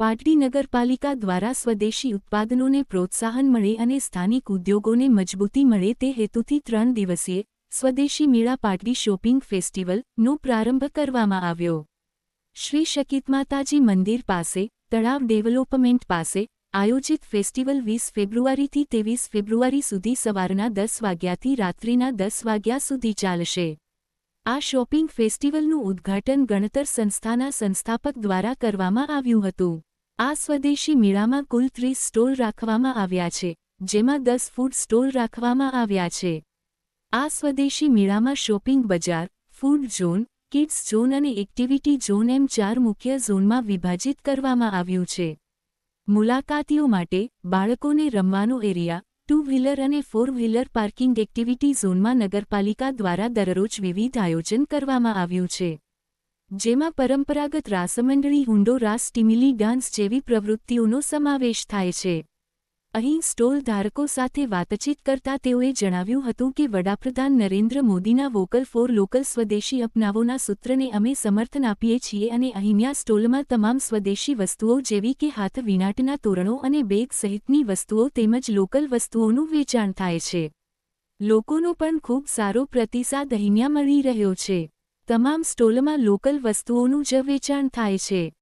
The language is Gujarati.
પાટડી નગરપાલિકા દ્વારા સ્વદેશી ઉત્પાદનોને પ્રોત્સાહન મળે અને સ્થાનિક ઉદ્યોગોને મજબૂતી મળે તે હેતુથી ત્રણ દિવસીય સ્વદેશી મેળા પાટડી શોપિંગ ફેસ્ટિવલનો પ્રારંભ કરવામાં આવ્યો. શ્રી શકિત માતાજી મંદિર પાસે, તળાવ ડેવલપમેન્ટ પાસે, આયોજિત ફેસ્ટિવલ વીસ ફેબ્રુઆરીથી ત્રેવીસ ફેબ્રુઆરી સુધી સવારના દસ વાગ્યાથી રાત્રિના દસ વાગ્યા સુધી ચાલશે. આ શોપિંગ ફેસ્ટિવલનું ઉદ્ઘાટન ગણતર સંસ્થાના સંસ્થાપક દ્વારા કરવામાં આવ્યું હતું. આ સ્વદેશી મેળામાં કુલ ત્રીસ સ્ટોલ રાખવામાં આવ્યા છે, જેમાં દસ ફૂડ સ્ટોલ રાખવામાં આવ્યા છે. આ સ્વદેશી મેળામાં શોપિંગ બજાર, ફૂડ ઝોન, કિડ્સ ઝોન અને એક્ટિવિટી ઝોન એમ ચાર મુખ્ય ઝોનમાં વિભાજિત કરવામાં આવ્યું છે. મુલાકાતીઓ માટે બાળકોને રમવાનો એરિયા ટુ વ્હીલર અને ફોર વ્હીલર પાર્કિંગ એક્ટિવિટી ઝોનમાં નગરપાલિકા દ્વારા દરરોજ વિવિધ આયોજન કરવામાં આવ્યું છે. જેમાં પરંપરાગત રાસમંડળી, હુંડો, રાસ, ટીમિલી, ડાન્સ જેવી પ્રવૃત્તિઓનો સમાવેશ થાય છે. અહીં સ્ટોલ ધારકો સાથે વાતચીત કરતા તેઓએ જણાવ્યું હતું કે વડાપ્રધાન નરેન્દ્ર મોદીના વોકલ ફોર લોકલ સ્વદેશી અપનાવોના સૂત્રને અમે સમર્થન આપીએ છીએ અને અહીંના સ્ટોલમાં તમામ સ્વદેશી વસ્તુઓ જેવી કે હાથ વિનાટના તોરણો અને બેગ સહિતની વસ્તુઓ તેમજ લોકલ વસ્તુઓનું વેચાણ થાય છે. લોકોનો પણ ખૂબ સારો પ્રતિસાદ અહીંયા મળી રહ્યો છે. તમામ સ્ટોલમાં લોકલ વસ્તુઓનું જ વેચાણ થાય છે.